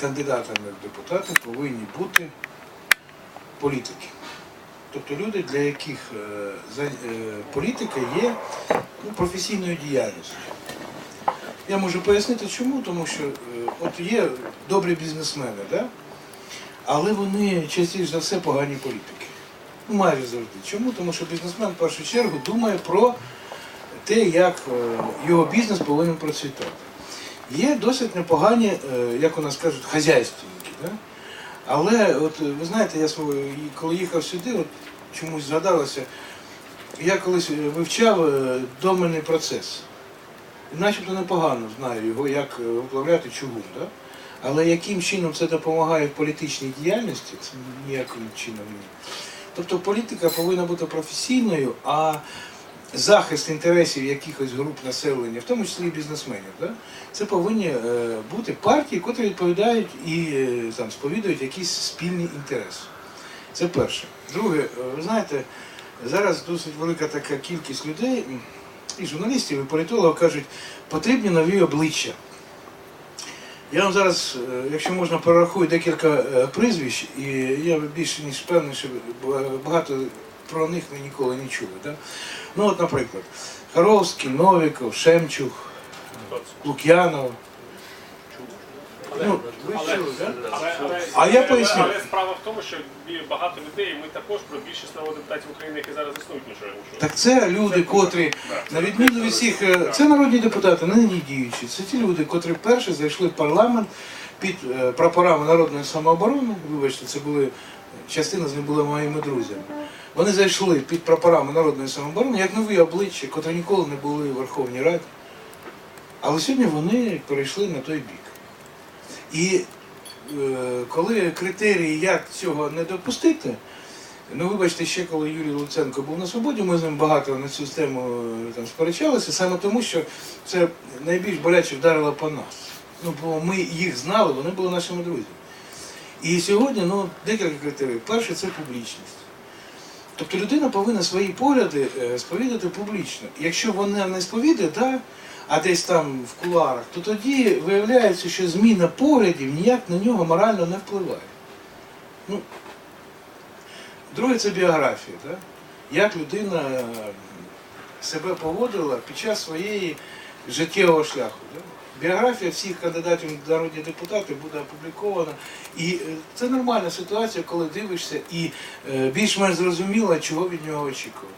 кандидатами в депутати повинні бути політики. Тобто люди, для яких е, е, політика є ну, професійною діяльністю. Я можу пояснити чому, тому що е, от є добрі бізнесмени, да? але вони частіше за все погані політики. Ну, майже завжди. Чому? Тому що бізнесмен в першу чергу думає про те, як його бізнес повинен процвітати. Є досить непогані, е, як у нас кажуть, хазяйственники. Да? Але от е, ви знаєте, я коли їхав сюди, от чомусь згадалося, я колись е, вивчав доменний процес. І начебто непогано знаю його, як управляти чугун. Да? Але яким чином це допомагає в політичній діяльності, це ніяким чином ні. Тобто політика повинна бути професійною, а захист інтересів якихось груп населення, в тому числі і бізнесменів, да? це повинні е, бути партії, котрі відповідають і е, там, сповідують якісь спільні інтереси. Це перше. Друге, е, ви знаєте, зараз досить велика така кількість людей, і журналістів, і політологів кажуть, потрібні нові обличчя. Я вам зараз, якщо можна, перерахую декілька прізвищ, і я більше ніж впевнений, що багато про них ми ніколи не чули. Да? Ну от, наприклад, Харовський, Новіков, Шемчух, Лук'янов. Ну, ви Але, чули, але, але, А я але- поясню. Але справа в тому, що багато людей, і ми також про більшість народних депутатів України, які зараз існують, нічого не чули. Так це люди, котрі, на відміну від всіх, е, це народні депутати, не нині діючі. Це ті люди, котрі вперше зайшли в парламент під е, прапорами народної самооборони. Вибачте, це були частина з них була моїми друзями. Вони зайшли під прапорами народної самооборони як нові обличчя, котрі ніколи не були в Верховній Раді. Але сьогодні вони перейшли на той бік. І е, коли критерії, як цього не допустити, Ну, вибачте, ще коли Юрій Луценко був на свободі, ми з ним багато на цю тему е, там сперечалися, саме тому, що це найбільш боляче вдарило по нас. Ну, бо ми їх знали, вони були нашими друзями. І сьогодні ну, декілька критерій. Перше це публічність. Тобто людина повинна свої погляди е, сповідати публічно. Якщо вона не сповідає, да, а десь там в кулуарах, то тоді виявляється, що зміна поглядів ніяк на нього морально не впливає. Ну, Друге це біографія. Да? Як людина е, себе поводила під час своєї життєвого шляху. Да? Біографія всіх кандидатів в народні депутати буде опублікована. І е, це нормальна ситуація, коли дивишся і е, більш-менш зрозуміло, чого від нього очікувати.